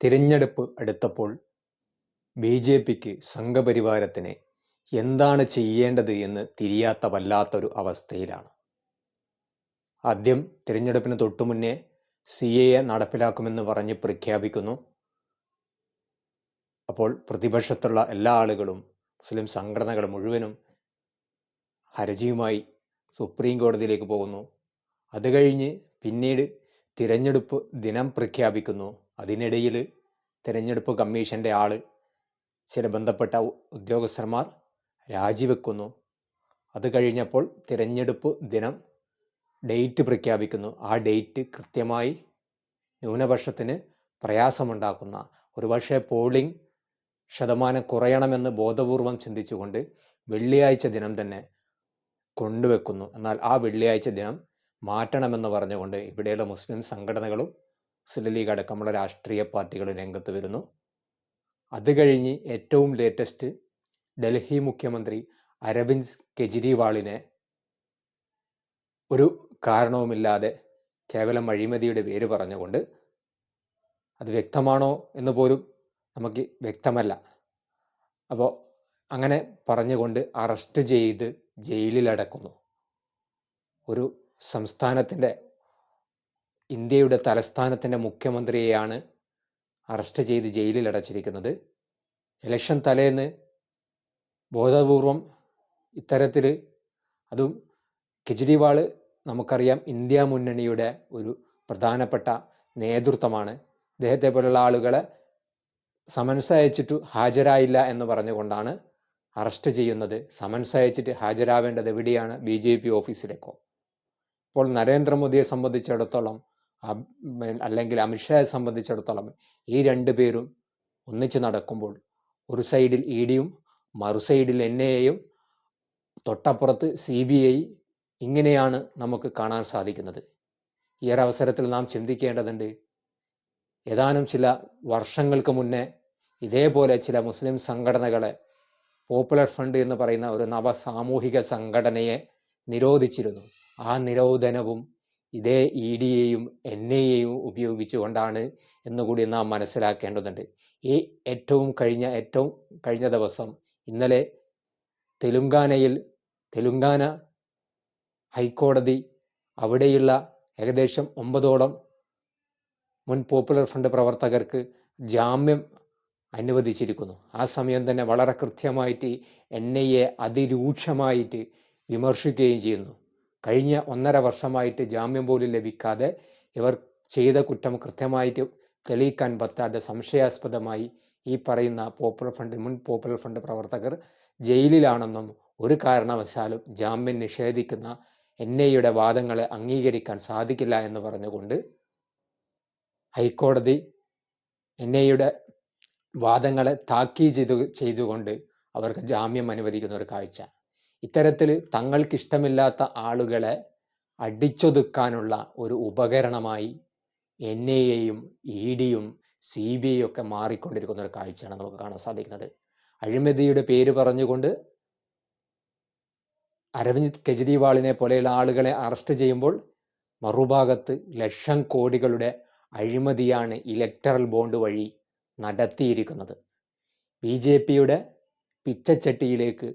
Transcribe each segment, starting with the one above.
തിരഞ്ഞെടുപ്പ് അടുത്തപ്പോൾ B J പിക്ക് സംഘപരിവാരത്തിന് എന്താണ് ചെയ്യേണ്ടത് എന്ന് തിരിയാത്ത വല്ലാത്തൊരു അവസ്ഥയിലാണ്. ആദ്യം തിരഞ്ഞെടുപ്പിന് തൊട്ടുമുന്നേ സി എ നടപ്പിലാക്കുമെന്ന് പറഞ്ഞ് പ്രഖ്യാപിക്കുന്നു. അപ്പോൾ പ്രതിപക്ഷത്തുള്ള എല്ലാ ആളുകളും മുസ്ലിം സംഘടനകൾ മുഴുവനും ഹർജിയുമായി സുപ്രീം കോടതിയിലേക്ക് പോകുന്നു. അത് കഴിഞ്ഞ് പിന്നീട് തിരഞ്ഞെടുപ്പ് ദിനം പ്രഖ്യാപിക്കുന്നു. അതിനിടയിൽ തിരഞ്ഞെടുപ്പ് കമ്മീഷന്റെ ആൾ ചില ബന്ധപ്പെട്ട ഉദ്യോഗസ്ഥന്മാർ രാജിവെക്കുന്നു. അത് കഴിഞ്ഞപ്പോൾ തിരഞ്ഞെടുപ്പ് ദിനം ഡേറ്റ് പ്രഖ്യാപിക്കുന്നു. ആ ഡേറ്റ് കൃത്യമായി ന്യൂനപക്ഷത്തിന് പ്രയാസമുണ്ടാക്കുന്ന ഒരുപക്ഷെ പോളിംഗ് ശതമാനം കുറയണമെന്ന് ബോധപൂർവം ചിന്തിച്ചുകൊണ്ട് വെള്ളിയാഴ്ച ദിനം തന്നെ കൊണ്ടുവെക്കുന്നു. എന്നാൽ ആ വെള്ളിയാഴ്ച ദിനം മാറ്റണമെന്ന് പറഞ്ഞുകൊണ്ട് ഇവിടെയുള്ള മുസ്ലിം സംഘടനകളും മുസ്ലിം ലീഗ് അടക്കമുള്ള രാഷ്ട്രീയ പാർട്ടികൾ രംഗത്ത് വരുന്നു. അത് കഴിഞ്ഞ് ഏറ്റവും ലേറ്റസ്റ്റ് ഡൽഹി മുഖ്യമന്ത്രി അരവിന്ദ് കെജ്രിവാളിനെ ഒരു കാരണവുമില്ലാതെ കേവലം അഴിമതിയുടെ പേര് പറഞ്ഞുകൊണ്ട് അത് വ്യക്തമാണോ എന്ന് പോലും നമുക്ക് വ്യക്തമല്ല. അപ്പോൾ അങ്ങനെ പറഞ്ഞുകൊണ്ട് അറസ്റ്റ് ചെയ്ത് ജയിലിലടക്കുന്നു. ഒരു സംസ്ഥാനത്തിന്റെ ഇന്ത്യയുടെ തലസ്ഥാനത്തിന്റെ മുഖ്യമന്ത്രിയെയാണ് അറസ്റ്റ് ചെയ്ത് ജയിലിൽ അടച്ചിരിക്കുന്നത് ഇലക്ഷൻ തലേന്ന് ബോധപൂർവം ഇത്തരത്തിൽ അതും കെജ്രിവാൾ നമുക്കറിയാം ഇന്ത്യ മുന്നണിയുടെ ഒരു പ്രധാനപ്പെട്ട നേതൃത്വമാണ്. ഇദ്ദേഹത്തെ പോലുള്ള ആളുകളെ സമൻസ് അയച്ചിട്ട് ഹാജരായില്ല എന്ന് പറഞ്ഞുകൊണ്ടാണ് അറസ്റ്റ് ചെയ്യുന്നത്. സമൻസ് അയച്ചിട്ട് ഹാജരാവേണ്ടത് എവിടെയാണ്? ബി ജെ പി ഓഫീസിലേക്കോ? ഇപ്പോൾ നരേന്ദ്രമോദിയെ സംബന്ധിച്ചിടത്തോളം അല്ലെങ്കിൽ അമിത്ഷായെ സംബന്ധിച്ചിടത്തോളം ഈ രണ്ടു പേരും ഒന്നിച്ച് നടക്കുമ്പോൾ ഒരു സൈഡിൽ ഇ ഡിയും മറു സൈഡിൽ എൻ ഐയും തൊട്ടപ്പുറത്ത് സി ബി ഐ ഇങ്ങനെയാണ് നമുക്ക് കാണാൻ സാധിക്കുന്നത്. ഈ ഒരു അവസരത്തിൽ നാം ചിന്തിക്കേണ്ടതുണ്ട് ഏതാനും ചില വർഷങ്ങൾക്ക് മുന്നേ ഇതേപോലെ ചില മുസ്ലിം സംഘടനകളെ പോപ്പുലർ ഫ്രണ്ട് എന്ന് പറയുന്ന ഒരു നവ സാമൂഹിക സംഘടനയെ നിരോധിച്ചിരുന്നു. ആ നിരോധനവും ഇതേ ഇ ഡി എയും എൻ ഐ എയും ഉപയോഗിച്ചുകൊണ്ടാണ് എന്നുകൂടി നാം മനസ്സിലാക്കേണ്ടതുണ്ട്. ഈ ഏറ്റവും കഴിഞ്ഞ ഏറ്റവും കഴിഞ്ഞ ദിവസം ഇന്നലെ തെലുങ്കാനയിൽ തെലുങ്കാന ഹൈക്കോടതി അവിടെയുള്ള ഏകദേശം ഒമ്പതോളം മുൻ പോപ്പുലർ ഫ്രണ്ട് പ്രവർത്തകർക്ക് ജാമ്യം അനുവദിച്ചിരിക്കുന്നു. ആ സമയം തന്നെ വളരെ കൃത്യമായിട്ട് എൻ ഐ എ അതിരൂക്ഷമായിട്ട് വിമർശിക്കുകയും ചെയ്യുന്നു. കഴിഞ്ഞ ഒന്നര വർഷമായിട്ട് ജാമ്യം പോലും ലഭിക്കാതെ ഇവർ ചെയ്ത കുറ്റം കൃത്യമായിട്ട് തെളിയിക്കാൻ പറ്റാതെ സംശയാസ്പദമായി ഈ പറയുന്ന പോപ്പുലർ ഫണ്ട് മുൻ പോപ്പുലർ ഫണ്ട് പ്രവർത്തകർ ജയിലിലാണെന്നും ഒരു കാരണവശാലും ജാമ്യം നിഷേധിക്കുന്ന എൻ ഐയുടെ വാദങ്ങളെ അംഗീകരിക്കാൻ സാധിക്കില്ല എന്ന് പറഞ്ഞുകൊണ്ട് ഹൈക്കോടതി എൻ ഐയുടെ വാദങ്ങളെ താക്കീ ചെയ്തു ചെയ്തുകൊണ്ട് അവർക്ക് ജാമ്യം അനുവദിക്കുന്ന ഒരു കാഴ്ച. ഇത്തരത്തിൽ തങ്ങൾക്കിഷ്ടമില്ലാത്ത ആളുകളെ അടിച്ചൊതുക്കാനുള്ള ഒരു ഉപകരണമായി എൻ ഐ എയും ഇ ഡിയും സി ബി ഐ ഒക്കെ മാറിക്കൊണ്ടിരിക്കുന്ന ഒരു കാഴ്ചയാണ് നമുക്ക് കാണാൻ സാധിക്കുന്നത്. അഴിമതിയുടെ പേര് പറഞ്ഞുകൊണ്ട് അരവിന്ദ് കെജ്രിവാളിനെ പോലെയുള്ള ആളുകളെ അറസ്റ്റ് ചെയ്യുമ്പോൾ മറുഭാഗത്ത് ലക്ഷം കോടികളുടെ അഴിമതിയാണ് ഇലക്ടറൽ ബോണ്ട് വഴി നടത്തിയിരിക്കുന്നത്. ബി ജെ പിയുടെ പിച്ചച്ചട്ടിയിലേക്ക്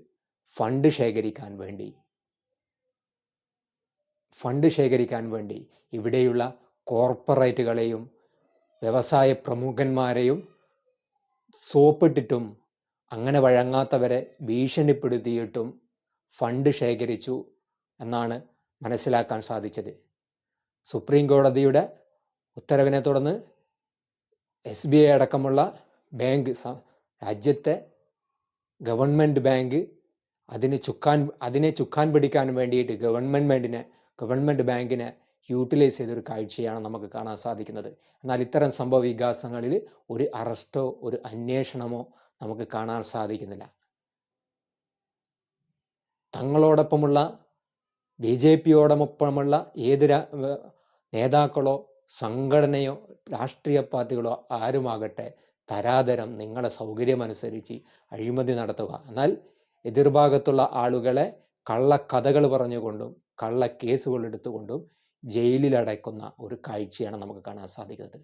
ഫണ്ട് ശേഖരിക്കാൻ വേണ്ടി. ഫണ്ട് ശേഖരിക്കാൻ വേണ്ടി. ഇവിടെയുള്ള കോർപ്പറേറ്റുകളെയും വ്യവസായ പ്രമുഖന്മാരെയും സോപ്പിട്ടിട്ടും അങ്ങനെ വഴങ്ങാത്തവരെ ഭീഷണിപ്പെടുത്തിയിട്ടും ഫണ്ട് ശേഖരിച്ചു എന്നാണ് മനസ്സിലാക്കാൻ സാധിച്ചത്. സുപ്രീം കോടതിയുടെ ഉത്തരവിനെ തുടർന്ന് എസ് ബി ഐ അടക്കമുള്ള ബാങ്ക് രാജ്യത്തെ ഗവൺമെന്റ് ബാങ്ക് അതിന് ചുക്കാൻ അതിനെ ചുക്കാൻ പിടിക്കാൻ വേണ്ടിയിട്ട് ഗവൺമെന്റിനെ ഗവൺമെന്റ് ബാങ്കിനെ യൂട്ടിലൈസ് ചെയ്തൊരു കാഴ്ചയാണ് നമുക്ക് കാണാൻ സാധിക്കുന്നത്. എന്നാൽ ഇത്തരം സംഭവ വികാസങ്ങളിൽ ഒരു അറസ്റ്റോ ഒരു അന്വേഷണമോ നമുക്ക് കാണാൻ സാധിക്കുന്നില്ല. തങ്ങളോടൊപ്പമുള്ള ബി ജെ പിയോടൊപ്പമുള്ള ഏത് നേതാക്കളോ സംഘടനയോ രാഷ്ട്രീയ പാർട്ടികളോ ആരുമാകട്ടെ തരാതരം നിങ്ങളെ സൗകര്യമനുസരിച്ച് അഴിമതി നടത്തുക. എന്നാൽ എതിർഭാഗത്തുള്ള ആളുകളെ കള്ളക്കഥകൾ പറഞ്ഞുകൊണ്ടും കള്ള കേസുകൾ എടുത്തുകൊണ്ടും ജയിലിലടയ്ക്കുന്ന ഒരു കാഴ്ചയാണ് നമുക്ക് കാണാൻ സാധിക്കുന്നത്.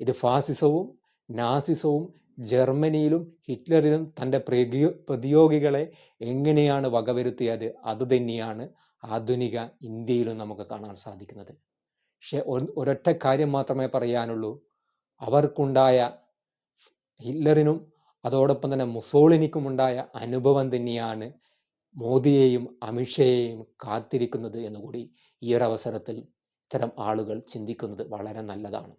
ഇത് ഫാസിസവും നാസിസവും ജർമ്മനിയിലും ഹിറ്റ്ലറിലും തന്റെ പ്രതിയോ പ്രതിയോഗികളെ എങ്ങനെയാണ് വകവരുത്തിയത് അതുതന്നെയാണ് ആധുനിക ഇന്ത്യയിലും നമുക്ക് കാണാൻ സാധിക്കുന്നത്. പക്ഷെ ഒരൊറ്റ കാര്യം മാത്രമേ പറയാനുള്ളൂ. അവർക്കുണ്ടായ ഹിറ്റ്ലറിനും അതോടൊപ്പം തന്നെ മുസോളിനിക്കും ഉണ്ടായ അനുഭവം തന്നെയാണ് മോദിയെയും അമിത്ഷയെയും കാത്തിരിക്കുന്നത് എന്നുകൂടി ഈ ഒരു അവസരത്തിൽ ഇത്തരം ആളുകൾ ചിന്തിക്കുന്നത് വളരെ നല്ലതാണ്.